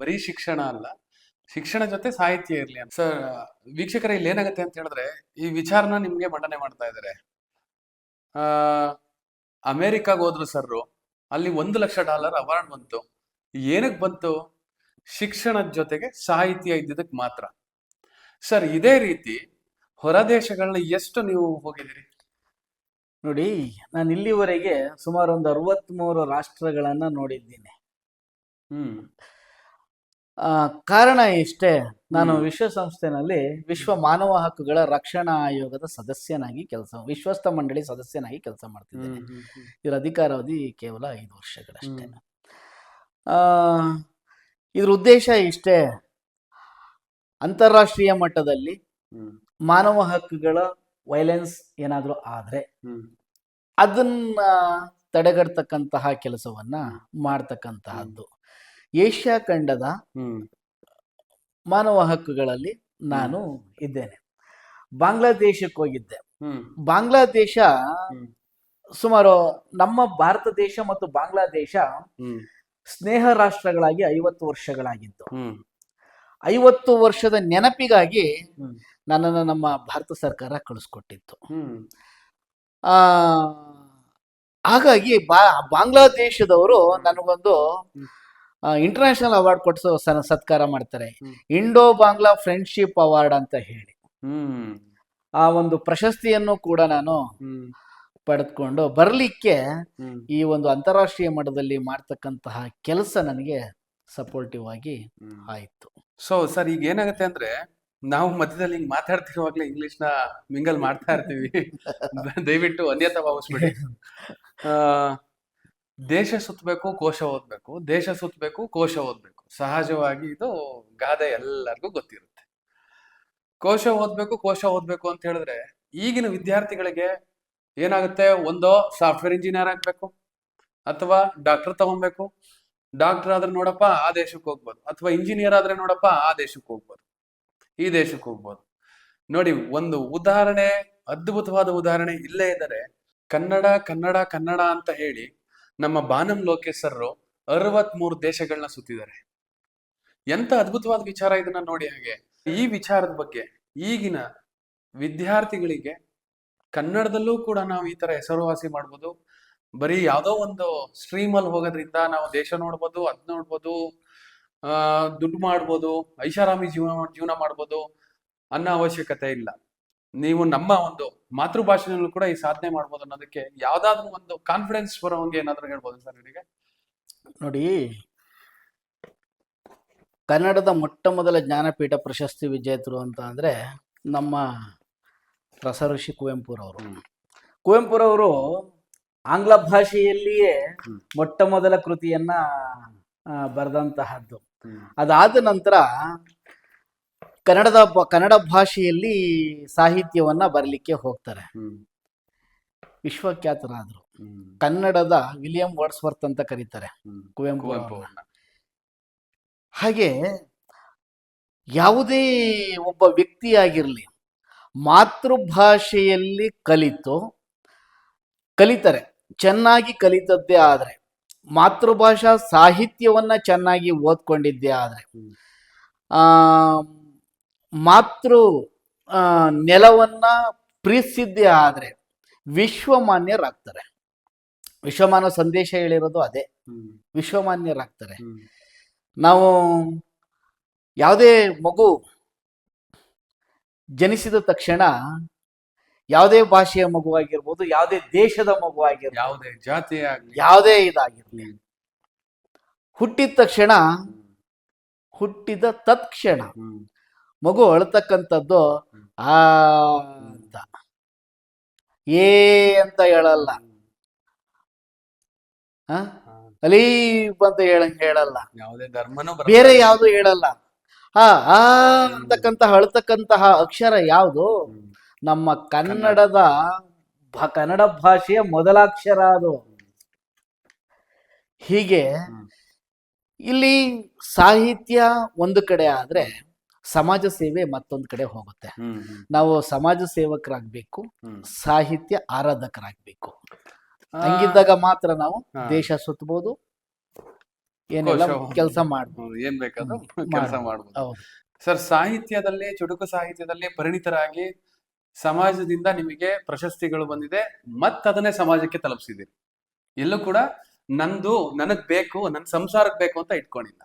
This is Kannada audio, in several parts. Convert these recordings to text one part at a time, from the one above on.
ಬರೀ ಶಿಕ್ಷಣ ಅಲ್ಲ ಶಿಕ್ಷಣ ಜೊತೆ ಸಾಹಿತ್ಯ ಇರಲಿ ಅಂತ. ಸರ್ ವೀಕ್ಷಕರ ಇಲ್ಲಿ ಏನಾಗುತ್ತೆ ಅಂತ ಹೇಳಿದ್ರೆ ಈ ವಿಚಾರನ ನಿಮ್ಗೆ ಮಂಡನೆ ಮಾಡ್ತಾ ಇದ್ದಾರೆ. ಆ ಅಮೇರಿಕಾಗ ಹೋದ್ರು ಸರ್ ಅಲ್ಲಿ ಒಂದು ಲಕ್ಷ ಡಾಲರ್ ಅವಾರ್ಡ್ ಬಂತು. ಏನಕ್ಕೆ ಬಂತು? ಶಿಕ್ಷಣದ ಜೊತೆಗೆ ಸಾಹಿತ್ಯ ಇದ್ದಿದ್ದಕ್ಕೆ ಮಾತ್ರ. ಸರ್ ಇದೇ ರೀತಿ ಹೊರ ದೇಶಗಳನ್ನ ಎಷ್ಟು ನೀವು ಹೋಗಿದ್ದೀರಿ? ನೋಡಿ ನಾನು ಇಲ್ಲಿವರೆಗೆ ಸುಮಾರು ಒಂದು ಅರವತ್ಮೂರು ರಾಷ್ಟ್ರಗಳನ್ನ ನೋಡಿದ್ದೀನಿ. ಹ್ಮ್. ಕಾರಣ ಇಷ್ಟೇ. ನಾನು. ವಿಶ್ವಸಂಸ್ಥೆನಲ್ಲಿ ವಿಶ್ವ ಮಾನವ ಹಕ್ಕುಗಳ ರಕ್ಷಣಾ ಆಯೋಗದ ಸದಸ್ಯನಾಗಿ ಕೆಲಸ ವಿಶ್ವಸ್ತ ಮಂಡಳಿ ಸದಸ್ಯನಾಗಿ ಕೆಲಸ ಮಾಡ್ತಿದ್ದೇನೆ. ಇದರ ಅಧಿಕಾರಾವಧಿ ಕೇವಲ ಐದು ವರ್ಷಗಳಷ್ಟೇ ಇದ್ರ ಉದ್ದೇಶ ಇಷ್ಟೇ. ಅಂತಾರಾಷ್ಟ್ರೀಯ ಮಟ್ಟದಲ್ಲಿ ಮಾನವ ಹಕ್ಕುಗಳ ವೈಲೆನ್ಸ್ ಏನಾದರೂ ಆದರೆ ಅದನ್ನ ತಡೆಗಟ್ಟತಕ್ಕಂತಹ ಕೆಲಸವನ್ನ ಮಾಡ್ತಕ್ಕಂತಹದ್ದು. ಏಷ್ಯಾ ಖಂಡದ ಮಾನವ ಹಕ್ಕುಗಳಲ್ಲಿ ನಾನು ಇದ್ದೇನೆ. ಬಾಂಗ್ಲಾದೇಶಕ್ಕೆ ಹೋಗಿದ್ದೆ. ಬಾಂಗ್ಲಾದೇಶ ಸುಮಾರು ನಮ್ಮ ಭಾರತ ದೇಶ ಮತ್ತು ಬಾಂಗ್ಲಾದೇಶ ಸ್ನೇಹ ರಾಷ್ಟ್ರಗಳಾಗಿ ಐವತ್ತು ವರ್ಷಗಳಾಗಿದ್ದು ಹ್ಮ್, ಐವತ್ತು ವರ್ಷದ ನೆನಪಿಗಾಗಿ. ನನ್ನನ್ನು ನಮ್ಮ ಭಾರತ ಸರ್ಕಾರ ಕಳಿಸ್ಕೊಟ್ಟಿತ್ತು. ಆ ಹಾಗಾಗಿ ಬಾ ಬಾಂಗ್ಲಾದೇಶದವರು ನನಗೊಂದು. ಇಂಟರ್ನ್ಯಾಷನಲ್ ಅವಾರ್ಡ್ ಕೊಟ್ಟು ಸತ್ಕಾರ ಮಾಡ್ತಾರೆ. ಇಂಡೋ ಬಾಂಗ್ಲಾ ಫ್ರೆಂಡ್ಶಿಪ್ ಅವಾರ್ಡ್ ಅಂತ ಹೇಳಿ. ಆ ಒಂದು ಪ್ರಶಸ್ತಿಯನ್ನು ಕೂಡ ನಾನು ಪಡೆದುಕೊಂಡು ಬರಲಿಕ್ಕೆ ಈ ಒಂದು ಅಂತಾರಾಷ್ಟ್ರೀಯ ಮಟ್ಟದಲ್ಲಿ ಮಾಡ್ತಕ್ಕಂತಹ ಕೆಲಸ ನನಗೆ ಸಪೋರ್ಟಿವ್ ಆಗಿ. ಆಯಿತು. ಸೊ ಸರ್ ಈಗ ಏನಾಗುತ್ತೆ ಅಂದ್ರೆ ನಾವು ಮಧ್ಯದಲ್ಲಿ ಹಿಂಗ್ ಮಾತಾಡ್ತಿರುವಾಗ್ಲೇ ಇಂಗ್ಲಿಷ್ನ ಮಿಂಗಲ್ ಮಾಡ್ತಾ ಇರ್ತೀವಿ. ದಯವಿಟ್ಟು ಅನ್ಯತಾ ಭಾವಿಸ್ಬೇಡಿ. ಆ ದೇಶ ಸುತ್ತಬೇಕು ಕೋಶ ಓದ್ಬೇಕು. ದೇಶ ಸುತ್ತಬೇಕು ಕೋಶ ಓದ್ಬೇಕು. ಸಹಜವಾಗಿ ಇದು ಗಾದೆ ಎಲ್ಲರಿಗೂ ಗೊತ್ತಿರುತ್ತೆ. ಕೋಶ ಓದ್ಬೇಕು ಕೋಶ ಓದ್ಬೇಕು ಅಂತ ಹೇಳಿದ್ರೆ ಈಗಿನ ವಿದ್ಯಾರ್ಥಿಗಳಿಗೆ ಏನಾಗುತ್ತೆ? ಒಂದೋ ಸಾಫ್ಟ್ವೇರ್ ಇಂಜಿನಿಯರ್ ಆಗ್ಬೇಕು, ಅಥವಾ ಡಾಕ್ಟರ್ ತಗೊಬೇಕು. ಡಾಕ್ಟರ್ ಆದ್ರೆ ನೋಡಪ್ಪ, ಆ ದೇಶಕ್ಕೆ ಹೋಗ್ಬೋದು. ಅಥವಾ ಇಂಜಿನಿಯರ್ ಆದ್ರೆ ನೋಡಪ್ಪ, ಆ ದೇಶಕ್ಕೆ ಹೋಗ್ಬೋದು. ಈ ದೇಶಕ್ಕೆ ಹೋಗ್ಬೋದು. ನೋಡಿ, ಒಂದು ಉದಾಹರಣೆ, ಅದ್ಭುತವಾದ ಉದಾಹರಣೆ ಇಲ್ಲೇ ಇದ್ದಾರೆ ಕನ್ನಡ ಕನ್ನಡ ಕನ್ನಡ ಅಂತ ಹೇಳಿ ನಮ್ಮ ಬಾನಂ ಲೋಕೇಶ್ ಅರವತ್ ಅರವತ್ಮೂರು ದೇಶಗಳನ್ನ ಸುತ್ತಿದ್ದಾರೆ. ಎಂತ ಅದ್ಭುತವಾದ ವಿಚಾರ ಇದನ್ನ ನೋಡಿ ಹಾಗೆ. ಈ ವಿಚಾರದ ಬಗ್ಗೆ ಈಗಿನ ವಿದ್ಯಾರ್ಥಿಗಳಿಗೆ ಕನ್ನಡದಲ್ಲೂ ಕೂಡ ನಾವು ಈ ತರ ಹೆಸರುವಾಸಿ ಮಾಡ್ಬೋದು. ಬರೀ ಯಾವ್ದೋ ಒಂದು ಸ್ಟ್ರೀಮ್ ಅಲ್ಲಿ ಹೋಗೋದ್ರಿಂದ ನಾವು ದೇಶ ನೋಡ್ಬೋದು, ಅದ್ ನೋಡ್ಬೋದು, ಆ, ದುಡ್ಡು ಮಾಡ್ಬೋದು, ಐಷಾರಾಮಿ ಜೀವನ ಜೀವನ ಮಾಡ್ಬೋದು ಅನ್ನೋ ಅವಶ್ಯಕತೆ ಇಲ್ಲ. ನೀವು ನಮ್ಮ ಒಂದು ಮಾತೃಭಾಷೆನಲ್ಲೂ ಕೂಡ ಈ ಸಾಧನೆ ಮಾಡ್ಬೋದು ಅನ್ನೋದಕ್ಕೆ ಯಾವ್ದಾದ್ರು ಒಂದು ಕಾನ್ಫಿಡೆನ್ಸ್ ಬರೋಂಗೆ ಏನಾದ್ರು ಹೇಳ್ಬೋದು ಸರ್ ನಿಮಗೆ ನೋಡಿ ಕನ್ನಡದ ಮೊಟ್ಟ ಮೊದಲ ಜ್ಞಾನಪೀಠ ಪ್ರಶಸ್ತಿ ವಿಜೇತರು ಅಂತ ಅಂದ್ರೆ ನಮ್ಮ ರಸಋಷಿ ಕುವೆಂಪುರವರು. ಕುವೆಂಪುರವರು ಆಂಗ್ಲ ಭಾಷೆಯಲ್ಲಿಯೇ ಮೊಟ್ಟ ಮೊದಲ ಕೃತಿಯನ್ನ ಬರೆದಂತಹದ್ದು. ಅದಾದ ನಂತರ ಕನ್ನಡದ ಕನ್ನಡ ಭಾಷೆಯಲ್ಲಿ ಸಾಹಿತ್ಯವನ್ನ ಬರಲಿಕ್ಕೆ ಹೋಗ್ತಾರೆ. ವಿಶ್ವಖ್ಯಾತರಾದರು. ಕನ್ನಡದ ವಿಲಿಯಂ ವರ್ಡ್ಸ್ವರ್ತ್ ಅಂತ ಕರೀತಾರೆ. ಕುವೆಂಪು. ಹಾಗೆ ಯಾವುದೇ ಒಬ್ಬ ವ್ಯಕ್ತಿಯಾಗಿರಲಿ ಮಾತೃಭಾಷೆಯಲ್ಲಿ ಕಲಿತು ಕಲಿತಾರೆ ಚೆನ್ನಾಗಿ ಕಲಿತದ್ದೇ ಆದರೆ ಮಾತೃಭಾಷಾ ಸಾಹಿತ್ಯವನ್ನ ಚೆನ್ನಾಗಿ ಓದ್ಕೊಂಡಿದ್ದೇ ಆದರೆ ಆ ಮಾತೃ ನೆಲವನ್ನ ಪ್ರೀತಿಸಿದ್ದೆ ಆದರೆ ವಿಶ್ವಮಾನ್ಯರಾಗ್ತಾರೆ. ವಿಶ್ವಮಾನ್ಯ ಸಂದೇಶ ಹೇಳಿರೋದು ಅದೇ. ವಿಶ್ವಮಾನ್ಯರಾಗ್ತಾರೆ. ನಾವು ಯಾವುದೇ ಮಗು ಜನಿಸಿದ ತಕ್ಷಣ ಯಾವುದೇ ಭಾಷೆಯ ಮಗುವಾಗಿರ್ಬೋದು ಯಾವುದೇ ದೇಶದ ಮಗುವಾಗಿರ್ಬೋದು ಯಾವುದೇ ಜಾತಿ ಆಗ್ಲಿ. ಯಾವುದೇ ಇದಾಗಿರ್ಲಿ. ಹುಟ್ಟಿದ ತಕ್ಷಣ ಹುಟ್ಟಿದ ತತ್ಕ್ಷಣ. ಮಗು ಅಳ್ತಕ್ಕಂಥದ್ದು ಆ ಅಂತ. ಏ ಅಂತ ಹೇಳಲ್ಲ. ಅಲೀಬ್ ಅಂತ ಹೇಳಂಗೆ ಹೇಳಲ್ಲ. ಯಾವುದೇ ಧರ್ಮನೂ ಬೇರೆ ಯಾವುದು ಹೇಳಲ್ಲ. ಆ ಆ ಅಂತಕ್ಕಂತಹ ಅಳ್ತಕ್ಕಂತಹ ಅಕ್ಷರ ಯಾವುದು? ನಮ್ಮ ಕನ್ನಡದ ಕನ್ನಡ. ಭಾಷೆಯ ಮೊದಲಾಕ್ಷರ ಅದು. ಹೀಗೆ ಇಲ್ಲಿ ಸಾಹಿತ್ಯ ಒಂದು ಕಡೆ ಆದ್ರೆ ಸಮಾಜ ಸೇವೆ ಮತ್ತೊಂದು ಕಡೆ ಹೋಗುತ್ತೆ. ನಾವು ಸಮಾಜ ಸೇವಕರಾಗಬೇಕು ಸಾಹಿತ್ಯ ಆರಾಧಕರಾಗಬೇಕು. ಹಂಗಿದ್ದಾಗ ಮಾತ್ರ ನಾವು. ದೇಶ ಸುತ್ತಬಹುದು ಏನೆಲ್ಲ ಕೆಲಸ ಮಾಡ್ಬೋದು. ಏನ್ ಬೇಕಾದ್ರೂ ಕೆಲಸ ಮಾಡ್ಬೋದು. ಸರ್ ಸಾಹಿತ್ಯದಲ್ಲಿ ಚುಟುಕು ಸಾಹಿತ್ಯದಲ್ಲಿ ಪರಿಣಿತರಾಗಿ ಸಮಾಜದಿಂದ ನಿಮಗೆ ಪ್ರಶಸ್ತಿಗಳು ಬಂದಿದೆ ಮತ್ತದನ್ನೇ ಸಮಾಜಕ್ಕೆ ತಲುಪಿಸಿದ್ದೀರಿ. ಎಲ್ಲೂ ಕೂಡ ನಂದು ನನಗ್ ಬೇಕು ನನ್ನ ಸಂಸಾರಕ್ಕೆ ಬೇಕು ಅಂತ ಇಟ್ಕೊಂಡಿಲ್ಲ.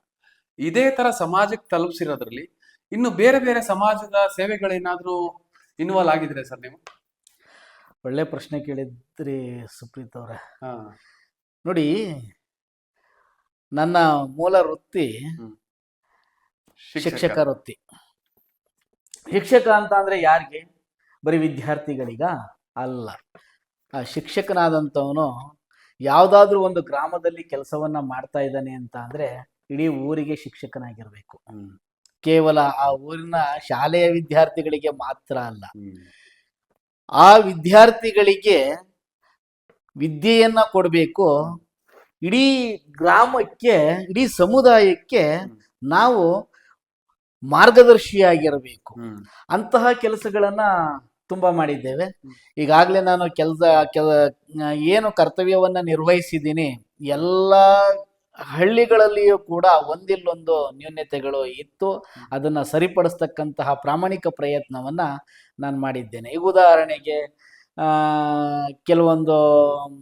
ಇದೇ ತರ ಸಮಾಜಕ್ಕೆ ತಲುಪಿಸಿರೋದ್ರಲ್ಲಿ ಇನ್ನು ಬೇರೆ ಬೇರೆ ಸಮಾಜದ ಸೇವೆಗಳೇನಾದ್ರೂ ಇನ್ವಾಲ್ವ್ ಆಗಿದ್ರೆ ಸರ್ ನೀವು? ಒಳ್ಳೆ ಪ್ರಶ್ನೆ ಕೇಳಿದ್ರಿ ಸುಪ್ರೀತ್ ಅವರ. ಹಾ. ನೋಡಿ ನನ್ನ ಮೂಲ ವೃತ್ತಿ ಶಿಕ್ಷಕ ವೃತ್ತಿ. ಶಿಕ್ಷಕ ಅಂತ ಅಂದ್ರೆ ಯಾರಿಗೆ? ಬರೀ ವಿದ್ಯಾರ್ಥಿಗಳಿಗ? ಅಲ್ಲ. ಆ ಶಿಕ್ಷಕನಾದಂಥವನು ಯಾವುದಾದ್ರೂ ಒಂದು ಗ್ರಾಮದಲ್ಲಿ ಕೆಲಸವನ್ನ ಮಾಡ್ತಾ ಇದ್ದಾನೆ ಅಂತ ಅಂದ್ರೆ ಇಡೀ ಊರಿಗೆ ಶಿಕ್ಷಕನಾಗಿರ್ಬೇಕು. ಕೇವಲ ಆ ಊರಿನ ಶಾಲೆಯ ವಿದ್ಯಾರ್ಥಿಗಳಿಗೆ ಮಾತ್ರ ಅಲ್ಲ. ಆ ವಿದ್ಯಾರ್ಥಿಗಳಿಗೆ ವಿದ್ಯೆಯನ್ನ ಕೊಡಬೇಕು. ಇಡೀ ಗ್ರಾಮಕ್ಕೆ ಇಡೀ ಸಮುದಾಯಕ್ಕೆ ನಾವು ಮಾರ್ಗದರ್ಶಿಯಾಗಿರಬೇಕು. ಅಂತಹ ಕೆಲಸಗಳನ್ನ ತುಂಬಾ ಮಾಡಿದ್ದೇವೆ. ಈಗಾಗಲೇ ನಾನು ಕೆಲಸ ಕೆಲ ಏನು ಕರ್ತವ್ಯವನ್ನ ನಿರ್ವಹಿಸಿದ್ದೀನಿ. ಎಲ್ಲ ಹಳ್ಳಿಗಳಲ್ಲಿಯೂ ಕೂಡ ಒಂದಿಲ್ಲೊಂದು ನ್ಯೂನ್ಯತೆಗಳು ಇತ್ತು. ಅದನ್ನ ಸರಿಪಡಿಸ್ತಕ್ಕಂತಹ ಪ್ರಾಮಾಣಿಕ ಪ್ರಯತ್ನವನ್ನ ನಾನು ಮಾಡಿದ್ದೇನೆ. ಈಗ ಉದಾಹರಣೆಗೆ ಕೆಲವೊಂದು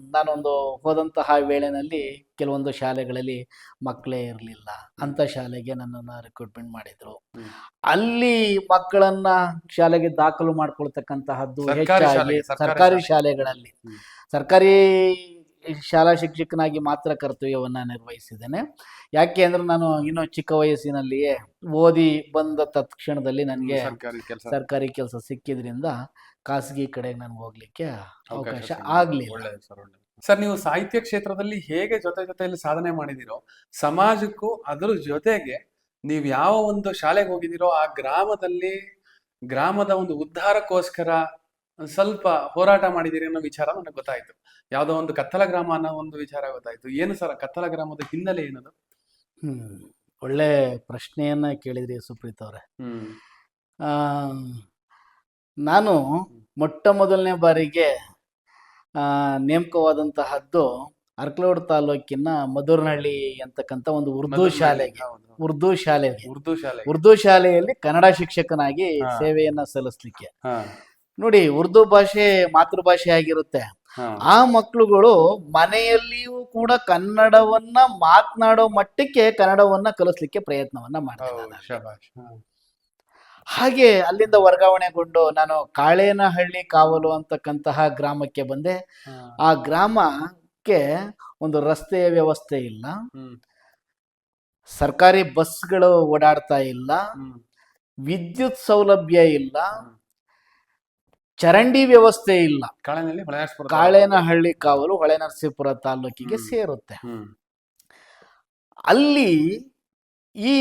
ನಾನೊಂದು ಹೋದಂತಹ ವೇಳೆನಲ್ಲಿ ಕೆಲವೊಂದು ಶಾಲೆಗಳಲ್ಲಿ ಮಕ್ಕಳೇ ಇರಲಿಲ್ಲ. ಅಂತ ಶಾಲೆಗೆ ನನ್ನನ್ನು ರಿಕ್ರೂಟ್ಮೆಂಟ್ ಮಾಡಿದ್ರು. ಅಲ್ಲಿ ಮಕ್ಕಳನ್ನ ಶಾಲೆಗೆ ದಾಖಲು ಮಾಡ್ಕೊಳ್ತಕ್ಕಂತಹದ್ದು ಹೆಚ್ಚಾಗಿ ಸರ್ಕಾರಿ ಶಾಲೆಗಳಲ್ಲಿ. ಸರ್ಕಾರಿ ಶಾಲಾ ಶಿಕ್ಷಕನಾಗಿ ಮಾತ್ರ ಕರ್ತವ್ಯವನ್ನ ನಿರ್ವಹಿಸಿದ್ದೇನೆ. ಯಾಕೆ ಅಂದ್ರೆ ನಾನು ಇನ್ನೂ ಚಿಕ್ಕ ವಯಸ್ಸಿನಲ್ಲಿಯೇ ಓದಿ ಬಂದ ತತ್ಕ್ಷಣದಲ್ಲಿ ನನಗೆ ಸರ್ಕಾರಿ ಕೆಲಸ. ಸರ್ಕಾರಿ ಕೆಲಸ ಸಿಕ್ಕಿದ್ರಿಂದ ಖಾಸಗಿ ಕಡೆಗೆ ನನ್ಗೆ ಹೋಗ್ಲಿಕ್ಕೆ ಅವಕಾಶ ಆಗ್ಲಿ ಆಗ್ಲಿಲ್ಲ. ಸರ್ ನೀವು ಸಾಹಿತ್ಯ ಕ್ಷೇತ್ರದಲ್ಲಿ ಹೇಗೆ ಜೊತೆ ಜೊತೆಯಲ್ಲಿ ಸಾಧನೆ ಮಾಡಿದಿರೋ ಸಮಾಜಕ್ಕೂ ಅದರ ಜೊತೆಗೆ ನೀವು ಯಾವ ಒಂದು ಶಾಲೆಗೆ ಹೋಗಿದ್ದೀರೋ ಆ ಗ್ರಾಮದಲ್ಲಿ ಗ್ರಾಮದ ಒಂದು ಉದ್ಧಾರಕ್ಕೋಸ್ಕರ ಸ್ವಲ್ಪ ಹೋರಾಟ ಮಾಡಿದಿರಿ ಅನ್ನೋ ವಿಚಾರ ನನಗೆ ಗೊತ್ತಾಯ್ತು. ಯಾವುದೋ ಒಂದು ಕತ್ತಲ ಗ್ರಾಮ ಅನ್ನೋ ಒಂದು ವಿಚಾರ ಗೊತ್ತಾಯ್ತು. ಏನು ಸರ್ ಕತ್ತಲ ಗ್ರಾಮದ ಹಿನ್ನೆಲೆ ಏನದು? ಹ್ಮ್ ಒಳ್ಳೆ ಪ್ರಶ್ನೆಯನ್ನ ಕೇಳಿದ್ರಿ ಸುಪ್ರೀತ್ ಅವರೇ. ಹ್ಮ್. ನಾನು ಮೊಟ್ಟ ಮೊದಲನೇ ಬಾರಿಗೆ ಆ, ನೇಮಕವಾದಂತಹದ್ದು ಅರ್ಕಲೋಡ್ ತಾಲೂಕಿನ ಮಧುರನಹಳ್ಳಿ ಅಂತಕ್ಕಂಥ ಒಂದು ಉರ್ದು ಶಾಲೆಗೆ. ಉರ್ದು ಶಾಲೆಗೆ. ಉರ್ದು ಶಾಲೆ ಉರ್ದು ಶಾಲೆಯಲ್ಲಿ ಕನ್ನಡ ಶಿಕ್ಷಕನಾಗಿ. ಸೇವೆಯನ್ನ ಸಲ್ಲಿಸ್ಲಿಕ್ಕೆ. ನೋಡಿ ಉರ್ದು ಭಾಷೆ ಮಾತೃಭಾಷೆ ಆಗಿರುತ್ತೆ. ಆ ಮಕ್ಕಳುಗಳು ಮನೆಯಲ್ಲಿಯೂ ಕೂಡ ಕನ್ನಡವನ್ನ ಮಾತನಾಡೋ ಮಟ್ಟಕ್ಕೆ ಕನ್ನಡವನ್ನ ಕಲಿಸ್ಲಿಕ್ಕೆ ಪ್ರಯತ್ನವನ್ನ ಮಾಡ್ತಾರೆ. ಹಾಗೆ ಅಲ್ಲಿಂದ ವರ್ಗಾವಣೆಗೊಂಡು ನಾನು ಕಾಳೇನಹಳ್ಳಿ ಕಾವಲು ಅಂತಕ್ಕಂತಹ ಗ್ರಾಮಕ್ಕೆ ಬಂದೆ. ಆ ಗ್ರಾಮಕ್ಕೆ ಒಂದು ರಸ್ತೆಯ ವ್ಯವಸ್ಥೆ ಇಲ್ಲ. ಸರ್ಕಾರಿ ಬಸ್ಗಳು ಓಡಾಡ್ತಾ ಇಲ್ಲ. ವಿದ್ಯುತ್ ಸೌಲಭ್ಯ ಇಲ್ಲ. ಚರಂಡಿ ವ್ಯವಸ್ಥೆ ಇಲ್ಲ. ಕಾಳೇನಹಳ್ಳಿ ಕಾವಲು ಹೊಳೆನರಸೀಪುರ ತಾಲೂಕಿಗೆ ಸೇರುತ್ತೆ. ಅಲ್ಲಿ ಈ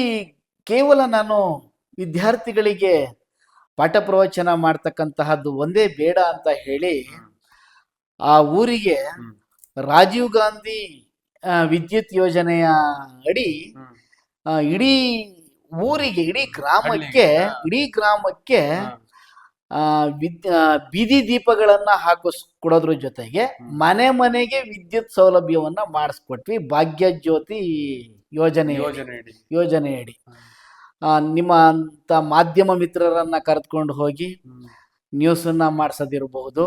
ಕೇವಲ ನಾನು ವಿದ್ಯಾರ್ಥಿಗಳಿಗೆ ಪಾಠ ಪ್ರವಚನ ಮಾಡ್ತಕ್ಕಂತಹದ್ದು ಒಂದೇ ಬೇಡ ಅಂತ ಹೇಳಿ ಆ ಊರಿಗೆ ರಾಜೀವ್ ಗಾಂಧಿ ವಿದ್ಯುತ್ ಯೋಜನೆಯ ಅಡಿ ಇಡೀ ಊರಿಗೆ ಇಡೀ ಗ್ರಾಮಕ್ಕೆ ಇಡೀ ಗ್ರಾಮಕ್ಕೆ ವಿದ್ ಬೀದಿ ದೀಪಗಳನ್ನ ಹಾಕಿಸ್ ಕೊಡೋದ್ರ ಜೊತೆಗೆ ಮನೆ ಮನೆಗೆ ವಿದ್ಯುತ್ ಸೌಲಭ್ಯವನ್ನ ಮಾಡಿಸ್ಕೊಟ್ವಿ. ಭಾಗ್ಯ ಜ್ಯೋತಿ ಯೋಜನೆ ಯೋಜನೆಯಡಿ ನಿಮ್ಮ ಅಂತ ಮಾಧ್ಯಮ ಮಿತ್ರರನ್ನ ಕರೆದುಕೊಂಡು ಹೋಗಿ ನ್ಯೂಸ್ ನ್ಯೂಸನ್ನ ಮಾಡಿಸೋದಿರಬಹುದು.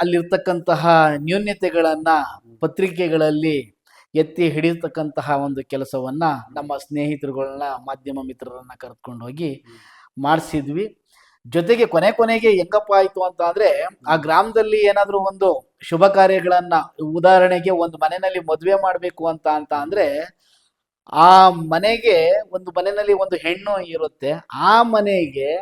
ಅಲ್ಲಿರ್ತಕ್ಕಂತಹ ನ್ಯೂನ್ಯತೆಗಳನ್ನ ಪತ್ರಿಕೆಗಳಲ್ಲಿ ಎತ್ತಿ ಹಿಡಿಯತಕ್ಕಂತಹ ಒಂದು ಕೆಲಸವನ್ನ ನಮ್ಮ ಸ್ನೇಹಿತರುಗಳನ್ನ ಮಾಧ್ಯಮ ಮಿತ್ರರನ್ನ ಕರೆದುಕೊಂಡು ಹೋಗಿ. ಮಾಡಿಸಿದ್ವಿ. ಜೊತೆಗೆ ಕೊನೆ ಕೊನೆಗೆ ಹೆಂಗಪ್ಪ ಆಯ್ತು ಅಂತ ಅಂದ್ರೆ ಆ ಗ್ರಾಮದಲ್ಲಿ ಏನಾದ್ರೂ ಒಂದು ಶುಭ ಕಾರ್ಯಗಳನ್ನ ಉದಾಹರಣೆಗೆ ಒಂದು ಮನೆಯಲ್ಲಿ ಮದುವೆ ಮಾಡ್ಬೇಕು ಅಂತ ಅಂತ ಅಂದ್ರೆ ಆ ಮನೆಗೆ ಒಂದು ಮನೆಯಲ್ಲಿ ಒಂದು ಹೆಣ್ಣು ಇರುತ್ತೆ. ಆ ಮನೆಗೆ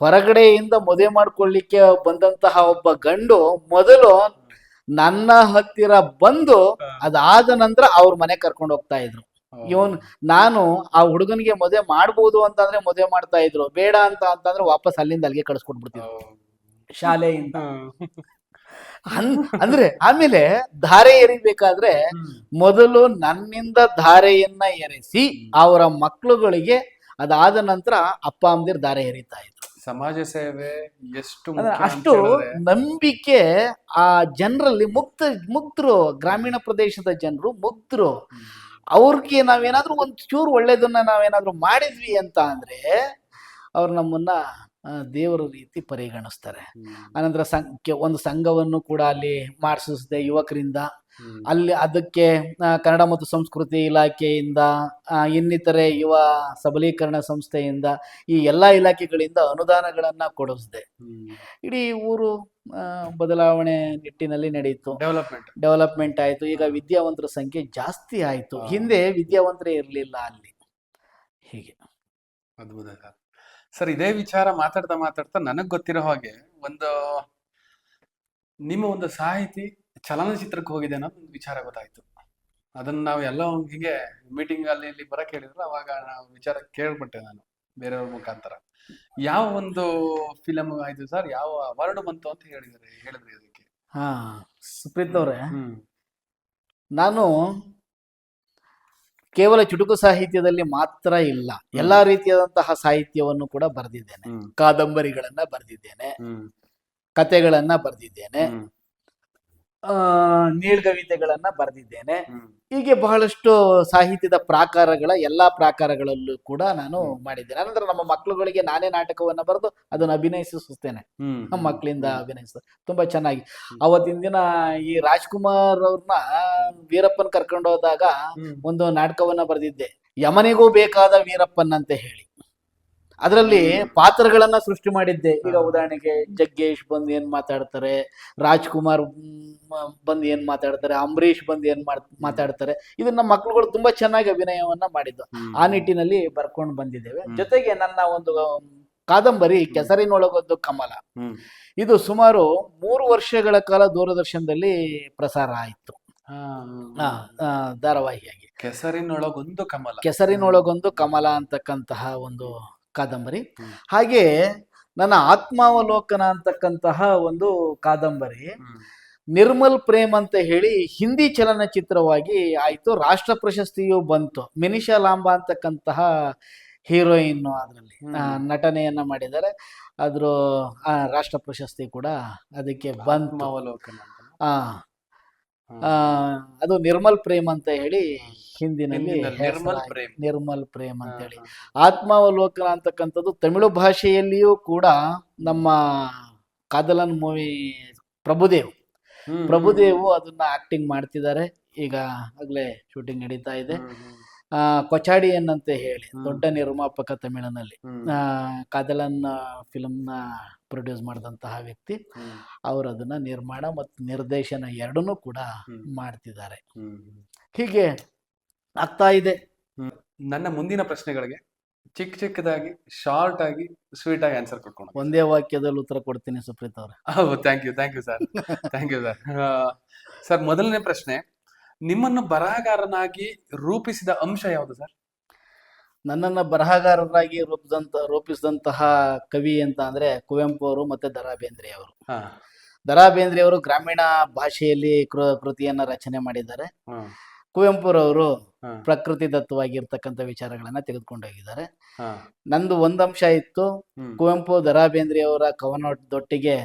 ಹೊರಗಡೆಯಿಂದ ಮದುವೆ ಮಾಡ್ಕೊಳ್ಳಿಕ್ಕೆ ಬಂದಂತಹ ಒಬ್ಬ ಗಂಡು ಮೊದಲು ನನ್ನ ಹತ್ತಿರ ಬಂದು ಅದಾದ ನಂತರ ಅವ್ರ ಮನೆ ಕರ್ಕೊಂಡು ಹೋಗ್ತಾ ಇದ್ರು. ಇವನ್ ನಾನು ಆ ಹುಡುಗನಿಗೆ ಮದುವೆ ಮಾಡ್ಬೋದು ಅಂತಂದ್ರೆ ಮದುವೆ ಮಾಡ್ತಾ ಇದ್ರು. ಬೇಡ ಅಂತ ಅಂತಂದ್ರೆ ವಾಪಸ್ ಅಲ್ಲಿಂದ ಅಲ್ಲಿಗೆ ಕಳಿಸ್ಕೊಟ್ಬಿಡ್ತಿದ್ರು. ಶಾಲೆಯಿಂದ. ಅಂದ್ರೆ ಆಮೇಲೆ ಧಾರೆ ಎರಿಬೇಕಾದ್ರೆ ಮೊದಲು ನನ್ನಿಂದ ಧಾರೆಯನ್ನ ಎರೆಸಿ ಅವರ ಮಕ್ಕಳುಗಳಿಗೆ ಅದಾದ ನಂತರ ಅಪ್ಪ ಅಮ್ಮದಿರ್ ಧಾರೆ ಎರಿತಾ ಇದ್ರು. ಸಮಾಜ ಸೇವೆ ಎಷ್ಟು ಅಷ್ಟು ನಂಬಿಕೆ ಆ ಜನರಲ್ಲಿ ಮುಕ್ತ ಮುಗ್ಧರು ಗ್ರಾಮೀಣ ಪ್ರದೇಶದ ಜನರು ಮುಗ್ಧರು. ಅವ್ರಿಗೆ ನಾವೇನಾದರೂ ಒಂದು ಚೂರು ಒಳ್ಳೇದನ್ನ ನಾವೇನಾದ್ರೂ ಮಾಡಿದ್ವಿ ಅಂತ ಅಂದ್ರೆ ಅವ್ರು ನಮ್ಮನ್ನ ದೇವರ ರೀತಿ ಪರಿಗಣಿಸ್ತಾರೆ. ಆನಂತರ ಸಂಖ್ಯೆ ಒಂದು ಸಂಘವನ್ನು ಕೂಡ ಅಲ್ಲಿ ಮಾಡಿಸಿದೆ ಯುವಕರಿಂದ. ಅಲ್ಲಿ ಅದಕ್ಕೆ ಕನ್ನಡ ಮತ್ತು ಸಂಸ್ಕೃತಿ ಇಲಾಖೆಯಿಂದ ಇನ್ನಿತರೆ ಯುವ ಸಬಲೀಕರಣ ಸಂಸ್ಥೆಯಿಂದ ಈ ಎಲ್ಲ ಇಲಾಖೆಗಳಿಂದ ಅನುದಾನಗಳನ್ನು ಕೊಡಿಸಿದೆ. ಇಡೀ ಊರು ಬದಲಾವಣೆ ನಿಟ್ಟಿನಲ್ಲಿ ನಡೆಯಿತು. ಡೆವಲಪ್ಮೆಂಟ್. ಡೆವಲಪ್ಮೆಂಟ್ ಆಯಿತು. ಈಗ ವಿದ್ಯಾವಂತರ ಸಂಖ್ಯೆ ಜಾಸ್ತಿ ಆಯಿತು. ಹಿಂದೆ ವಿದ್ಯಾವಂತರೇ ಇರಲಿಲ್ಲ ಅಲ್ಲಿ. ಹೀಗೆ. ಅದ್ಭುತ ಸರ್ ಇದೇ ವಿಚಾರ ಮಾತಾಡ್ತಾ ಮಾತಾಡ್ತಾ ನನಗ್ ಗೊತ್ತಿರೋ ಹಾಗೆ ಒಂದು ನಿಮ್ಮ ಒಂದು ಸಾಹಿತಿ ಚಲನಚಿತ್ರಕ್ಕೆ ಹೋಗಿದೆ ಅನ್ನೋದು ಒಂದು ವಿಚಾರ ಗೊತ್ತಾಯ್ತು. ಅದನ್ನ ನಾವು ಎಲ್ಲ ಹೀಗೆ ಮೀಟಿಂಗ್ ಅಲ್ಲಿ ಇಲ್ಲಿ ಬರಕ್ ಹೇಳಿದ್ರು ಅವಾಗ ನಾವು ವಿಚಾರ ಕೇಳ್ಬಿಟ್ಟೆ ನಾನು ಬೇರೆಯವ್ರ ಮುಖಾಂತರ. ಯಾವ ಒಂದು ಫಿಲಮ್ ಆಯ್ತು ಸರ್? ಯಾವ ಅವಾರ್ಡ್ ಬಂತು ಅಂತ ಹೇಳಿದ್ರೆ ಹೇಳಿದ್ರಿ ಅದಕ್ಕೆ? ಹಾ ಸುಪ್ರೀತ್ ಅವರೇ. ನಾನು ಕೇವಲ ಚುಟುಕು ಸಾಹಿತ್ಯದಲ್ಲಿ ಮಾತ್ರ ಇಲ್ಲ. ಎಲ್ಲಾ ರೀತಿಯಾದಂತಹ ಸಾಹಿತ್ಯವನ್ನು ಕೂಡ ಬರೆದಿದ್ದೇನೆ. ಕಾದಂಬರಿಗಳನ್ನ ಬರೆದಿದ್ದೇನೆ. ಕಥೆಗಳನ್ನ ಕತೆಗಳನ್ನ ಬರೆದಿದ್ದೇನೆ ನೀಳ್ಗವಿತೆಗಳನ್ನ ಬರೆದಿದ್ದೇನೆ. ಹೀಗೆ ಬಹಳಷ್ಟು ಸಾಹಿತ್ಯದ ಪ್ರಾಕಾರಗಳ ಎಲ್ಲಾ ಪ್ರಾಕಾರಗಳಲ್ಲೂ ಕೂಡ ನಾನು ಮಾಡಿದ್ದೇನೆ. ಅನಂತರ ನಮ್ಮ ಮಕ್ಕಳುಗಳಿಗೆ ನಾನೇ ನಾಟಕವನ್ನ ಬರೆದು ಅದನ್ನ ಅಭಿನಯಿಸುತ್ತೇನೆ ನಮ್ಮ ಮಕ್ಕಳಿಂದ ಅಭಿನಯಿಸ ತುಂಬಾ ಚೆನ್ನಾಗಿ. ಅವತ್ತಿನ ದಿನ ಈ ರಾಜ್ಕುಮಾರ್ ಅವ್ರನ್ನ ವೀರಪ್ಪನ್ ಕರ್ಕೊಂಡು ಹೋದಾಗ ಒಂದು ನಾಟಕವನ್ನ ಬರೆದಿದ್ದೆ. ಯಮನಿಗೂ ಬೇಕಾದ ವೀರಪ್ಪನ್ ಅಂತ ಹೇಳಿ. ಅದರಲ್ಲಿ ಪಾತ್ರಗಳನ್ನ ಸೃಷ್ಟಿ ಮಾಡಿದ್ದೆ. ಈಗ ಉದಾಹರಣೆಗೆ ಜಗ್ಗೇಶ್ ಬಂದು ಏನ್ ಮಾತಾಡ್ತಾರೆ ರಾಜ್ಕುಮಾರ್ ಬಂದು ಏನ್ ಮಾತಾಡ್ತಾರೆ ಅಂಬರೀಷ್ ಬಂದು ಏನ್ ಮಾತಾಡ್ತಾರೆ ಇದನ್ನ ಮಕ್ಳುಗಳು ತುಂಬಾ ಚೆನ್ನಾಗಿ ಅಭಿನಯವನ್ನ ಮಾಡಿದ್ದು. ಆ ನಿಟ್ಟಿನಲ್ಲಿ ಬರ್ಕೊಂಡು ಬಂದಿದ್ದೇವೆ. ಜೊತೆಗೆ ನನ್ನ ಒಂದು ಕಾದಂಬರಿ ಕೆಸರಿನೊಳಗೊಂದು ಕಮಲ. ಇದು ಸುಮಾರು ಮೂರು ವರ್ಷಗಳ ಕಾಲ ದೂರದರ್ಶನದಲ್ಲಿ ಪ್ರಸಾರ ಆಯಿತು. ಧಾರಾವಾಹಿಯಾಗಿ. ಕೆಸರಿನೊಳಗೊಂದು ಕಮಲ. ಕೆಸರಿನೊಳಗೊಂದು ಕಮಲ ಅಂತಕ್ಕಂತಹ ಒಂದು ಕಾದಂಬರಿ. ಹಾಗೆ ನನ್ನ ಆತ್ಮಾವಲೋಕನ ಅಂತಕ್ಕಂತಹ ಒಂದು ಕಾದಂಬರಿ. ನಿರ್ಮಲ್ ಪ್ರೇಮ್ ಅಂತ ಹೇಳಿ ಹಿಂದಿ ಚಲನಚಿತ್ರವಾಗಿ ಆಯಿತು ರಾಷ್ಟ್ರ ಪ್ರಶಸ್ತಿಯು ಬಂತು. ಮಿನಿಷಾ ಲಾಂಬಾ ಅಂತಕ್ಕಂತಹ ಹೀರೋಯಿನ್ ಅದರಲ್ಲಿ ನಟನೆಯನ್ನ ಮಾಡಿದ್ದಾರೆ. ಅದ್ರ ಆ, ರಾಷ್ಟ್ರ ಪ್ರಶಸ್ತಿ ಕೂಡ ಅದಕ್ಕೆ ಬಂತು. ಅವಲೋಕನ ಅದು ನಿರ್ಮಲ್ ಪ್ರೇಮ್ ಅಂತ ಹೇಳಿ ಹಿಂದಿನಲ್ಲಿ ನಿರ್ಮಲ್. ಪ್ರೇಮ್. ನಿರ್ಮಲ್ ಪ್ರೇಮ್ ಅಂತ ಹೇಳಿ. ಆತ್ಮಾವಲೋಕನ ಅಂತಕ್ಕಂಥದ್ದು ತಮಿಳು ಭಾಷೆಯಲ್ಲಿಯೂ ಕೂಡ ನಮ್ಮ ಕಾದಲನ್ ಮೂವಿ ಪ್ರಭುದೇವ್. ಪ್ರಭುದೇವ್ ಪ್ರಭುದೇವು ಅದನ್ನ ಆಕ್ಟಿಂಗ್ ಮಾಡ್ತಿದ್ದಾರೆ. ಈಗ ಆಗ್ಲೇ ಶೂಟಿಂಗ್ ನಡೀತಾ ಇದೆ. ಹ್ಮ್, ಏನಂತ ಹೇಳಿ ದೊಡ್ಡ ನಿರ್ಮಾಪಕ ತಮಿಳಿನಲ್ಲಿ. ಕಾದಲನ್ ಫಿಲ್ಮ್ನ ಪ್ರೊಡ್ಯೂಸ್ ಮಾಡಿದಂತಹ ವ್ಯಕ್ತಿ. ಅವರು ಅದನ್ನ ನಿರ್ಮಾಣ ಮತ್ತು ನಿರ್ದೇಶನ ಎರಡನ್ನೂ ಕೂಡ ಮಾಡ್ತಿದ್ದಾರೆ. ಹೀಗೆ ಆಗ್ತಾ ಇದೆ. ನನ್ನ ಮುಂದಿನ ಪ್ರಶ್ನೆಗಳಿಗೆ ಚಿಕ್ಕ ಚಿಕ್ಕದಾಗಿ ಶಾರ್ಟ್ ಆಗಿ ಸ್ವೀಟ್ ಆಗಿ ಆನ್ಸರ್ ಕೊಟ್ಕೊಂಡು ಒಂದೇ ವಾಕ್ಯದಲ್ಲಿ ಉತ್ತರ ಕೊಡ್ತೀನಿ ಸುಪ್ರೀತ್ ಅವ್ರೆ. Thank you thank you sir thank you sir sir ಮೊದಲನೇ ಪ್ರಶ್ನೆ ನಿಮ್ಮನ್ನು ಬರಹಗಾರನಾಗಿ ರೂಪಿಸಿದ ಅಂಶ ಯಾವುದು ಸರ್? ನನ್ನನ್ನ ಬರಹಗಾರರಾಗಿ ರೂಪಿಸಿದಂತ ರೂಪಿಸಿದಂತಹ ಕವಿ ಅಂತ ಅಂದ್ರೆ ಕುವೆಂಪು ಅವರು ಮತ್ತೆ ದರಾ ಬೇಂದ್ರೆ ಅವರು. ದರಾ ಬೇಂದ್ರೆ ಅವರು ಗ್ರಾಮೀಣ ಭಾಷೆಯಲ್ಲಿ ಕೃ- ಕೃತಿಯನ್ನ ರಚನೆ ಮಾಡಿದ್ದಾರೆ. ಕುವೆಂಪುರವರು ಪ್ರಕೃತಿ ದತ್ತವಾಗಿರ್ತಕ್ಕಂಥ ವಿಚಾರಗಳನ್ನ ತೆಗೆದುಕೊಂಡೋಗಿದ್ದಾರೆ. ನಂದು ಒಂದಂಶ ಇತ್ತು. ಕುವೆಂಪು ದರಾ ಬೇಂದ್ರೆ ಅವರ ಕವನದೊಟ್ಟಿಗೆ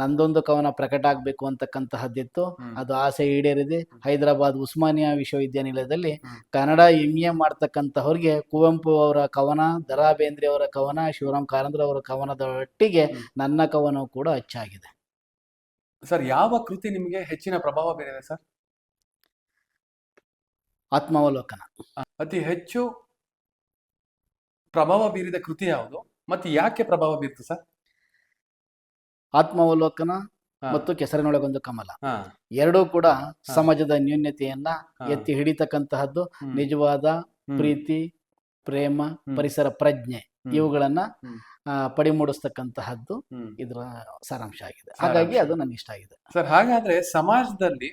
ನಂದೊಂದು ಕವನ ಪ್ರಕಟ ಆಗ್ಬೇಕು ಅಂತಕ್ಕಂತಹದ್ದಿತ್ತು. ಅದು ಆಸೆ ಈಡೇರಿದೆ. ಹೈದರಾಬಾದ್ ಉಸ್ಮಾನಿಯಾ ವಿಶ್ವವಿದ್ಯಾನಿಲಯದಲ್ಲಿ ಕನ್ನಡ ಎಂ ಎ ಮಾಡ್ತಕ್ಕಂಥವ್ರಿಗೆ ಕುವೆಂಪು ಅವರ ಕವನ ದರಾ ಬೇಂದ್ರೆ ಅವರ ಕವನ ಶಿವರಾಮ್ ಕಾರಂದ್ರ ಅವರ ಕವನದ ಒಟ್ಟಿಗೆ ನನ್ನ ಕವನವು ಕೂಡ ಅಚ್ಚಾಗಿದೆ. ಸರ್ ಯಾವ ಕೃತಿ ನಿಮಗೆ ಹೆಚ್ಚಿನ ಪ್ರಭಾವ ಬೀರಿದೆ ಸರ್? ಆತ್ಮಾವಲೋಕನ. ಅತಿ ಹೆಚ್ಚು ಪ್ರಭಾವ ಬೀರಿದ ಕೃತಿ ಯಾವುದು? ಮತ್ತೆ ಯಾಕೆ ಪ್ರಭಾವ ಬೀರ್ತು ಸರ್? ಆತ್ಮಾವಲೋಕನ ಮತ್ತು ಕೆಸರಿನೊಳಗೊಂದು ಕಮಲ. ಎರಡೂ ಕೂಡ ಸಮಾಜದ ನ್ಯೂನ್ಯತೆಯನ್ನ ಎತ್ತಿ ಹಿಡಿತಕ್ಕಂತಹದ್ದು ನಿಜವಾದ ಪ್ರೀತಿ ಪ್ರೇಮ ಪರಿಸರ ಪ್ರಜ್ಞೆ ಇವುಗಳನ್ನ ಪಡಿಮೂಡಿಸ್ತಕ್ಕಂತಹದ್ದು. ಇದರ ಸಾರಾಂಶ ಆಗಿದೆ. ಹಾಗಾಗಿ ಅದು ನನಗೆ ಇಷ್ಟ ಆಗಿದೆ. ಸರ್ ಹಾಗಾದ್ರೆ ಸಮಾಜದಲ್ಲಿ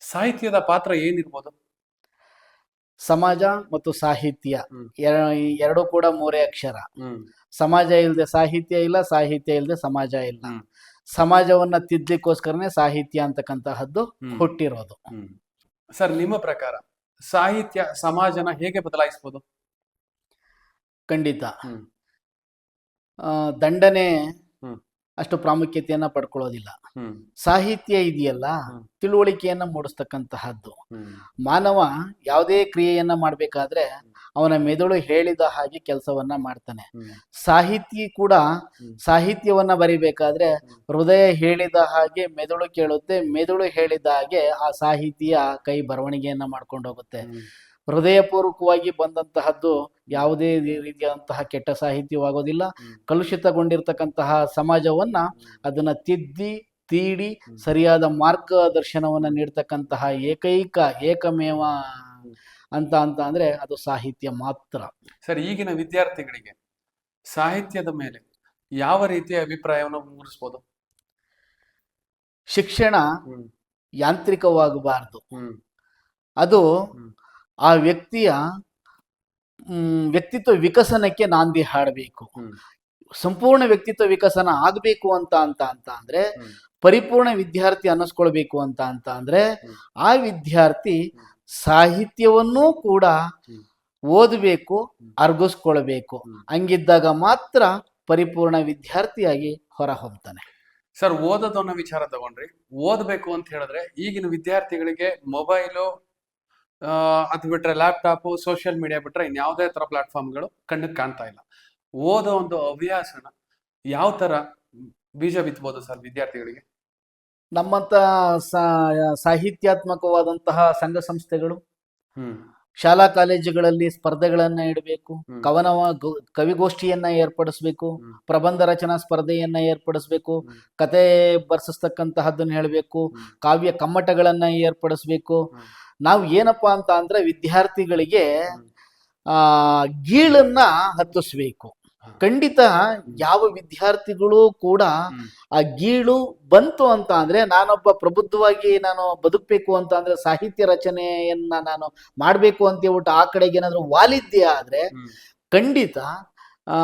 ಸಾಹಿತ್ಯದ ಪಾತ್ರ ಏನಿರ್ಬೋದು? ಸಮಾಜ ಮತ್ತು ಸಾಹಿತ್ಯ. ಎರಡು ಕೂಡ ಮೂರೇ ಅಕ್ಷರ. ಸಮಾಜ ಇಲ್ಲದೆ ಸಾಹಿತ್ಯ ಇಲ್ಲ ಸಾಹಿತ್ಯ ಇಲ್ಲದೆ ಸಮಾಜ ಇಲ್ಲ. ಸಮಾಜವನ್ನ ತಿದ್ದಲಿಕ್ಕೋಸ್ಕರನೇ ಸಾಹಿತ್ಯ ಅಂತಕ್ಕಂತಹದ್ದು ಹುಟ್ಟಿರೋದು. ಸರ್ ನಿಮ್ಮ ಪ್ರಕಾರ ಸಾಹಿತ್ಯ ಸಮಾಜನ ಹೇಗೆ ಬದಲಾಯಿಸಬಹುದು ಖಂಡಿತ. ದಂಡನೆ. ಅಷ್ಟು ಪ್ರಾಮುಖ್ಯತೆಯನ್ನ ಪಡ್ಕೊಳ್ಳೋದಿಲ್ಲ. ಸಾಹಿತ್ಯ ಇದೆಯಲ್ಲ. ತಿಳುವಳಿಕೆಯನ್ನ ಮೂಡಿಸ್ತಕ್ಕಂತಹದ್ದು. ಮಾನವ ಯಾವುದೇ ಕ್ರಿಯೆಯನ್ನ ಮಾಡ್ಬೇಕಾದ್ರೆ ಅವನ ಮೆದುಳು ಹೇಳಿದ ಹಾಗೆ ಕೆಲಸವನ್ನ ಮಾಡ್ತಾನೆ. ಸಾಹಿತ್ಯ ಸಾಹಿತಿ ಕೂಡ ಸಾಹಿತ್ಯವನ್ನ ಬರಿಬೇಕಾದ್ರೆ ಹೃದಯ ಹೇಳಿದ ಹಾಗೆ ಮೆದುಳು ಕೇಳುತ್ತೆ ಮೆದುಳು ಹೇಳಿದ ಹಾಗೆ ಆ ಸಾಹಿತಿಯ ಕೈ ಬರವಣಿಗೆಯನ್ನ ಮಾಡ್ಕೊಂಡು ಹೋಗುತ್ತೆ ಹೃದಯಪೂರ್ವಕವಾಗಿ ಬಂದಂತಹದ್ದು ಯಾವುದೇ ರೀತಿಯಾದಂತಹ ಕೆಟ್ಟ ಸಾಹಿತ್ಯವಾಗೋದಿಲ್ಲ. ಕಲುಷಿತಗೊಂಡಿರ್ತಕ್ಕಂತಹ ಸಮಾಜವನ್ನ ಅದನ್ನ ತಿದ್ದಿ ತೀಡಿ ಸರಿಯಾದ ಮಾರ್ಗದರ್ಶನವನ್ನ ನೀಡ್ತಕ್ಕಂತಹ ಏಕೈಕ ಏಕಮೇವ ಅಂತ ಅಂತ ಅಂದ್ರೆ ಅದು ಸಾಹಿತ್ಯ ಮಾತ್ರ. ಸರ್ ಈಗಿನ ವಿದ್ಯಾರ್ಥಿಗಳಿಗೆ ಸಾಹಿತ್ಯದ ಮೇಲೆ ಯಾವ ರೀತಿಯ ಅಭಿಪ್ರಾಯವನ್ನು ಮೂಡಿಸ್ಬೋದು? ಶಿಕ್ಷಣ ಯಾಂತ್ರಿಕವಾಗಬಾರದು. ಅದು. ಆ ವ್ಯಕ್ತಿಯ ವ್ಯಕ್ತಿತ್ವ ವಿಕಸನಕ್ಕೆ ನಾಂದಿ ಹಾಡಬೇಕು. ಸಂಪೂರ್ಣ ವ್ಯಕ್ತಿತ್ವ ವಿಕಸನ ಆಗಬೇಕು ಅಂತ ಅಂತ ಅಂತ ಅಂದ್ರೆ ಪರಿಪೂರ್ಣ ವಿದ್ಯಾರ್ಥಿ ಅನ್ನಿಸ್ಕೊಳ್ಬೇಕು ಅಂತ ಅಂತ ಅಂದ್ರೆ ಆ ವಿದ್ಯಾರ್ಥಿ. ಸಾಹಿತ್ಯವನ್ನೂ ಕೂಡ. ಓದಬೇಕು. ಅರ್ಗಿಸ್ಕೊಳ್ಬೇಕು. ಹಂಗಿದ್ದಾಗ ಮಾತ್ರ ಪರಿಪೂರ್ಣ ವಿದ್ಯಾರ್ಥಿಯಾಗಿ ಹೊರ ಹೊಮ್ತಾನೆ ಸರ್ ಓದೋದನ್ನ ವಿಚಾರ ತಗೊಂಡ್ರಿ. ಓದ್ಬೇಕು ಅಂತ ಹೇಳಿದ್ರೆ ಈಗಿನ ವಿದ್ಯಾರ್ಥಿಗಳಿಗೆ ಮೊಬೈಲು ಅದು ಬಿಟ್ರೆ ಲ್ಯಾಪ್ಟಾಪ್ ಸೋಷಿಯಲ್ ಮೀಡಿಯಾ ಬಿಟ್ರೆ ಇನ್ಯಾವುದೇ ತರ ಪ್ಲಾಟ್ಫಾರ್ಮ್ಗಳು ಕಣ್ಣಿಗೆ ಕಾಣ್ತಾ ಇಲ್ಲ ಓದೋ ಒಂದು ಹವ್ಯಾಸನ ಯಾವ ತರ ಬೀಜ ಬಿತ್ತಬಹುದು ಸರ್ ವಿದ್ಯಾರ್ಥಿಗಳಿಗೆ ನಮ್ಮಂತ ಸಾಹಿತ್ಯಾತ್ಮಕವಾದಂತಹ ಸಂಘ ಸಂಸ್ಥೆಗಳು ಶಾಲಾ ಕಾಲೇಜುಗಳಲ್ಲಿ ಸ್ಪರ್ಧೆಗಳನ್ನ ಇಡಬೇಕು. ಕವನ ಕವಿಗೋಷ್ಠಿಯನ್ನ ಏರ್ಪಡಿಸ್ಬೇಕು ಪ್ರಬಂಧ ರಚನಾ ಸ್ಪರ್ಧೆಯನ್ನ ಏರ್ಪಡಿಸ್ಬೇಕು. ಕತೆ ಬರ್ಸಿಸ್ತಕ್ಕಂತಹದ್ದನ್ನ ಹೇಳಬೇಕು ಕಾವ್ಯ ಕಮ್ಮಟಗಳನ್ನ ಏರ್ಪಡಿಸ್ಬೇಕು. ನಾವು ಏನಪ್ಪಾ ಅಂತ ಅಂದ್ರೆ ವಿದ್ಯಾರ್ಥಿಗಳಿಗೆ ಆ ಗೀಳನ್ನ ಹತ್ತಿಸ್ಬೇಕು. ಖಂಡಿತ ಯಾವ ವಿದ್ಯಾರ್ಥಿಗಳು ಕೂಡ ಆ ಗೀಳು ಬಂತು ಅಂತ ಅಂದ್ರೆ ನಾನೊಬ್ಬ ಪ್ರಬುದ್ಧವಾಗಿ ನಾನು ಬದುಕಬೇಕು ಅಂತ ಅಂದ್ರೆ ಸಾಹಿತ್ಯ ರಚನೆಯನ್ನ ನಾನು ಮಾಡ್ಬೇಕು ಅಂತ ಹೇಳ್ಬಿಟ್ಟು ಆ ಕಡೆಗೆ ಏನಾದ್ರು ವಾಲಿದ್ಯ ಆದ್ರೆ ಖಂಡಿತ ಆ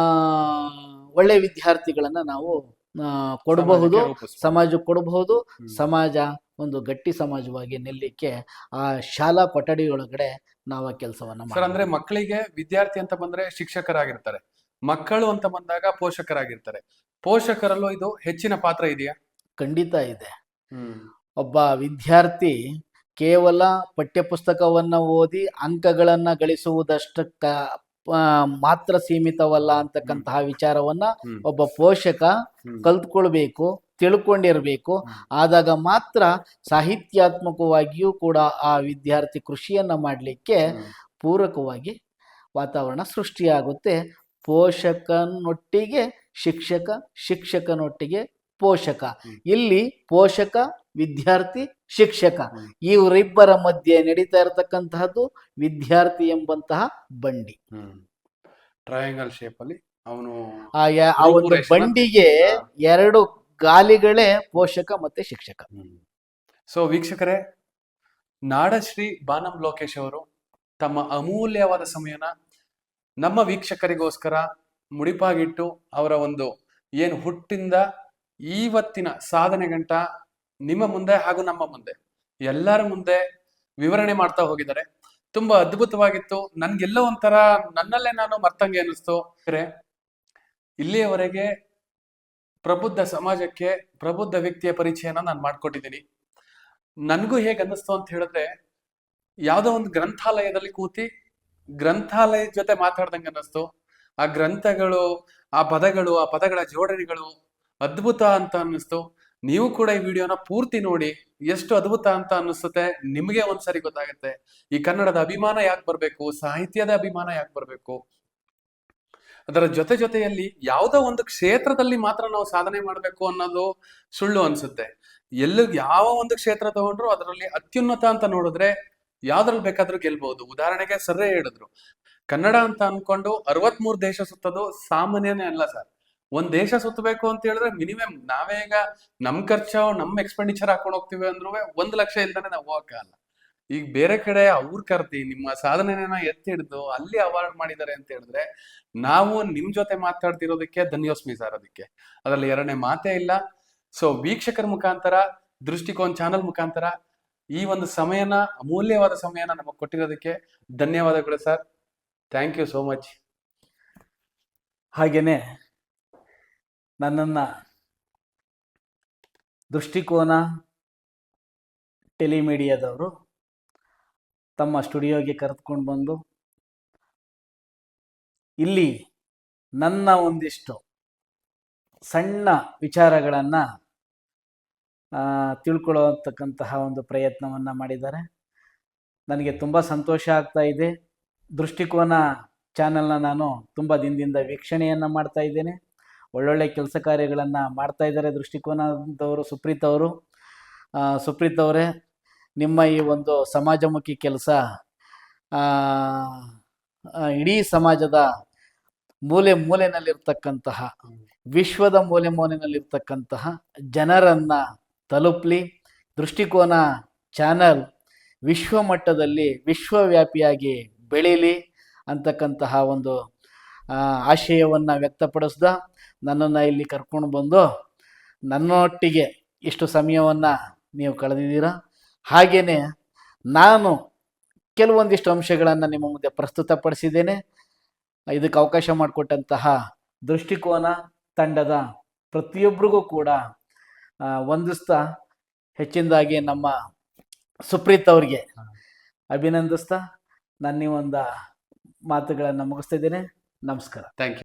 ಒಳ್ಳೆ ವಿದ್ಯಾರ್ಥಿಗಳನ್ನ ನಾವು ಆ, ಕೊಡಬಹುದು ಸಮಾಜಕ್ಕೆ ರೂಪಿಸ್ಬೋದು. ಕೊಡಬಹುದು ಸಮಾಜ ಒಂದು ಗಟ್ಟಿ ಸಮಾಜವಾಗಿ ನಿಲ್ಲಿಕ್ಕೆ ಆ ಶಾಲಾ ಕೊಠಡಿಯೊಳಗಡೆ ನಾವು ಆ ಕೆಲಸವನ್ನ ಸರ್ ಅಂದ್ರೆ ಮಕ್ಕಳಿಗೆ ವಿದ್ಯಾರ್ಥಿ ಅಂತ ಬಂದ್ರೆ ಶಿಕ್ಷಕರಾಗಿರ್ತಾರೆ. ಮಕ್ಕಳು ಅಂತ ಬಂದಾಗ ಪೋಷಕರಾಗಿರ್ತಾರೆ. ಪೋಷಕರಲ್ಲೂ ಇದು ಹೆಚ್ಚಿನ ಪಾತ್ರ ಇದೆಯಾ? ಖಂಡಿತ ಇದೆ. ಒಬ್ಬ ವಿದ್ಯಾರ್ಥಿ ಕೇವಲ ಪಠ್ಯಪುಸ್ತಕವನ್ನ ಓದಿ ಅಂಕಗಳನ್ನ ಗಳಿಸುವುದಷ್ಟಕ್ಕ ಮಾತ್ರ ಸೀಮಿತವಲ್ಲ ಅಂತಕ್ಕಂತಹ ವಿಚಾರವನ್ನ ಒಬ್ಬ ಪೋಷಕ. ಕಲ್ತ್ಕೊಳ್ಬೇಕು. ತಿಳ್ಕೊಂಡಿರ್ಬೇಕು. ಆದಾಗ ಮಾತ್ರ ಸಾಹಿತ್ಯಾತ್ಮಕವಾಗಿಯೂ ಕೂಡ ಆ ವಿದ್ಯಾರ್ಥಿ ಕೃಷಿಯನ್ನ ಮಾಡಲಿಕ್ಕೆ ಪೂರಕವಾಗಿ ವಾತಾವರಣ ಸೃಷ್ಟಿಯಾಗುತ್ತೆ. ಪೋಷಕನೊಟ್ಟಿಗೆ ಶಿಕ್ಷಕ ಶಿಕ್ಷಕನೊಟ್ಟಿಗೆ ಪೋಷಕ. ಇಲ್ಲಿ ಪೋಷಕ ವಿದ್ಯಾರ್ಥಿ ಶಿಕ್ಷಕ. ಇವರಿಬ್ಬರ ಮಧ್ಯೆ ನಡೀತಾ ಇರತಕ್ಕಂತಹದ್ದು ವಿದ್ಯಾರ್ಥಿ ಎಂಬಂತಹ ಬಂಡಿ. ಟ್ರಯಾಂಗಲ್ ಶೇಪ್ ಅಲ್ಲಿ ಅವನು ಆ ಒಂದು ಬಂಡಿಗೆ ಎರಡು ಗಾಲಿಗಳೇ ಪೋಷಕ ಮತ್ತೆ ಶಿಕ್ಷಕ. ಸೊ ವೀಕ್ಷಕರೇ, ನಾಡಶ್ರೀ ಬಾನಂ ಲೋಕೇಶ್ ಅವರು ತಮ್ಮ ಅಮೂಲ್ಯವಾದ ಸಮಯನ ನಮ್ಮ ವೀಕ್ಷಕರಿಗೋಸ್ಕರ ಮುಡಿಪಾಗಿಟ್ಟು ಅವರ ಒಂದು ಏನು ಹುಟ್ಟಿಂದ ಇವತ್ತಿನ ಸಾಧನೆ ಗಂಟ ನಿಮ್ಮ ಮುಂದೆ ಹಾಗೂ ನಮ್ಮ ಮುಂದೆ ಎಲ್ಲರ ಮುಂದೆ ವಿವರಣೆ ಮಾಡ್ತಾ ಹೋಗಿದ್ದಾರೆ. ತುಂಬಾ ಅದ್ಭುತವಾಗಿತ್ತು. ನನ್ಗೆಲ್ಲೋ ಒಂಥರ ನನ್ನಲ್ಲೇ ನಾನು ಮರ್ತಂಗೆ ಅನಿಸ್ತು ಇಲ್ಲಿಯವರೆಗೆ ಪ್ರಬುದ್ಧ ಸಮಾಜಕ್ಕೆ ಪ್ರಬುದ್ಧ ವ್ಯಕ್ತಿಯ ಪರಿಚಯನ ನಾನು ಮಾಡ್ಕೊಟ್ಟಿದ್ದೀನಿ. ನನಗೂ ಹೇಗೆ ಅನ್ನಿಸ್ತು ಅಂತ ಹೇಳಿದ್ರೆ, ಯಾವುದೋ ಒಂದು ಗ್ರಂಥಾಲಯದಲ್ಲಿ ಕೂತಿ ಗ್ರಂಥಾಲಯದ ಜೊತೆ ಮಾತಾಡ್ದಂಗೆ ಅನ್ನಿಸ್ತು. ಆ ಗ್ರಂಥಗಳು, ಆ ಪದಗಳು, ಆ ಪದಗಳ ಜೋಡಣೆಗಳು ಅದ್ಭುತ ಅಂತ ಅನ್ನಿಸ್ತು. ನೀವು ಕೂಡ ಈ ವಿಡಿಯೋನ ಪೂರ್ತಿ ನೋಡಿ, ಎಷ್ಟು ಅದ್ಭುತ ಅಂತ ಅನ್ನಿಸುತ್ತೆ ನಿಮಗೆ ಒಂದ್ಸರಿ ಗೊತ್ತಾಗುತ್ತೆ. ಈ ಕನ್ನಡದ ಅಭಿಮಾನ ಯಾಕೆ ಬರಬೇಕು, ಸಾಹಿತ್ಯದ ಅಭಿಮಾನ ಯಾಕೆ ಬರ್ಬೇಕು? ಅದರ ಜೊತೆ ಜೊತೆಯಲ್ಲಿ ಯಾವುದೋ ಒಂದು ಕ್ಷೇತ್ರದಲ್ಲಿ ಮಾತ್ರ ನಾವು ಸಾಧನೆ ಮಾಡಬೇಕು ಅನ್ನೋದು ಸುಳ್ಳು ಅನ್ಸುತ್ತೆ. ಎಲ್ಲ ಯಾವ ಒಂದು ಕ್ಷೇತ್ರ ತಗೊಂಡ್ರು ಅದರಲ್ಲಿ ಅತ್ಯುನ್ನತ ಅಂತ ನೋಡಿದ್ರೆ ಯಾವ್ದ್ರಲ್ಲಿ ಬೇಕಾದ್ರೂ ಗೆಲ್ಬಹುದು ಉದಾಹರಣೆಗೆ ಸರ್ರೆ ಹೇಳಿದ್ರು. ಕನ್ನಡ ಅಂತ ಅನ್ಕೊಂಡು ಅರವತ್ಮೂರು ದೇಶ ಸುತ್ತೋದು ಸಾಮಾನ್ಯನೇ ಅಲ್ಲ ಸರ್. ಒಂದ್ ದೇಶ ಸುತ್ತಬೇಕು ಅಂತ ಹೇಳಿದ್ರೆ ಮಿನಿಮಮ್ ನಾವೇ ಈಗ ನಮ್ ಖರ್ಚು, ನಮ್ ಎಕ್ಸ್ಪೆಂಡಿಚರ್ ಹಾಕೊಂಡು ಹೋಗ್ತೀವಿ ಅಂದ್ರೂ ಒಂದ್ ಲಕ್ಷ ಇಲ್ದಾನೆ ನಾವು ಹೋಗಕ್ಕಾಗಲ್ಲ ಈಗ ಬೇರೆ ಕಡೆ ಅವ್ರ ಕರ್ದಿ, ನಿಮ್ಮ ಸಾಧನೆನ ಎತ್ತಿ ಹಿಡಿದು ಅಲ್ಲಿ ಅವಾರ್ಡ್ ಮಾಡಿದ್ದಾರೆ ಅಂತ ಹೇಳಿದ್ರೆ, ನಾವು ನಿಮ್ ಜೊತೆ ಮಾತಾಡ್ತಿರೋದಕ್ಕೆ ಧನ್ಯೋಸ್ಮಿ ಸರ್ ಅದಕ್ಕೆ. ಅದರಲ್ಲಿ ಎರಡನೇ ಮಾತೇ ಇಲ್ಲ. ಸೊ ವೀಕ್ಷಕರ ಮುಖಾಂತರ, ದೃಷ್ಟಿಕೋನ್ ಚಾನಲ್ ಮುಖಾಂತರ ಈ ಒಂದು ಸಮಯನ, ಅಮೂಲ್ಯವಾದ ಸಮಯನ ನಮಗೆ ಕೊಟ್ಟಿರೋದಕ್ಕೆ ಧನ್ಯವಾದಗಳು sir. Thank you so much ಹಾಗೇನೆ ನನ್ನನ್ನ ದೃಷ್ಟಿಕೋನ ಟೆಲಿಮೀಡಿಯಾದವರು ತಮ್ಮ ಸ್ಟುಡಿಯೋಗೆ ಕರೆದುಕೊಂಡು ಬಂದು, ಇಲ್ಲಿ ನನ್ನ ಒಂದಿಷ್ಟು ಸಣ್ಣ ವಿಚಾರಗಳನ್ನು ತಿಳ್ಕೊಳ್ಳೋತಕ್ಕಂತಹ ಒಂದು ಪ್ರಯತ್ನವನ್ನು ಮಾಡಿದ್ದಾರೆ. ನನಗೆ ತುಂಬ ಸಂತೋಷ ಆಗ್ತಾ ಇದೆ. ದೃಷ್ಟಿಕೋನ ಚಾನಲ್ನ ನಾನು ತುಂಬ ದಿನದಿಂದ ವೀಕ್ಷಣೆಯನ್ನು ಮಾಡ್ತಾ ಇದ್ದೇನೆ. ಒಳ್ಳೊಳ್ಳೆ ಕೆಲಸ ಕಾರ್ಯಗಳನ್ನು ಮಾಡ್ತಾ ಇದ್ದಾರೆ ದೃಷ್ಟಿಕೋನದವರು, ಸುಪ್ರೀತ್ ಅವರು. ಸುಪ್ರೀತ್ ಅವರೇ ನಿಮ್ಮ ಈ ಒಂದು ಸಮಾಜಮುಖಿ ಕೆಲಸ ಇಡೀ ಸಮಾಜದ ಮೂಲೆ ಮೂಲೆನಲ್ಲಿರ್ತಕ್ಕಂತಹ, ವಿಶ್ವದ ಮೂಲೆ ಮೂಲೆನಲ್ಲಿರ್ತಕ್ಕಂತಹ ಜನರನ್ನು ತಲುಪಲಿ, ದೃಷ್ಟಿಕೋನ ಚಾನಲ್ ವಿಶ್ವ ಮಟ್ಟದಲ್ಲಿ ವಿಶ್ವವ್ಯಾಪಿಯಾಗಿ ಬೆಳೀಲಿ ಅಂತಕ್ಕಂತಹ ಒಂದು ಆಶಯವನ್ನು ವ್ಯಕ್ತಪಡಿಸ್ದ, ನನ್ನನ್ನು ಇಲ್ಲಿ ಕರ್ಕೊಂಡು ಬಂದು ನನ್ನೊಟ್ಟಿಗೆ ಇಷ್ಟು ಸಮಯವನ್ನು ನೀವು ಕಳೆದಿದ್ದೀರಾ? ಹಾಗೆಯೇ ನಾನು ಕೆಲವೊಂದಿಷ್ಟು ಅಂಶಗಳನ್ನು ನಿಮ್ಮ ಮುಂದೆ ಪ್ರಸ್ತುತಪಡಿಸಿದ್ದೇನೆ. ಇದಕ್ಕೆ ಅವಕಾಶ ಮಾಡಿಕೊಟ್ಟಂತಹ ದೃಷ್ಟಿಕೋನ ತಂಡದ ಪ್ರತಿಯೊಬ್ಬರಿಗೂ ಕೂಡ ವಂದಿಸ್ತಾ ಹೆಚ್ಚಿನದಾಗಿ ನಮ್ಮ ಸುಪ್ರೀತ್ ಅವ್ರಿಗೆ ಅಭಿನಂದಿಸ್ತಾ ನನ್ನ ಒಂದು ಮಾತುಗಳನ್ನು ಮುಗಿಸ್ತಿದ್ದೇನೆ ನಮಸ್ಕಾರ. Thank you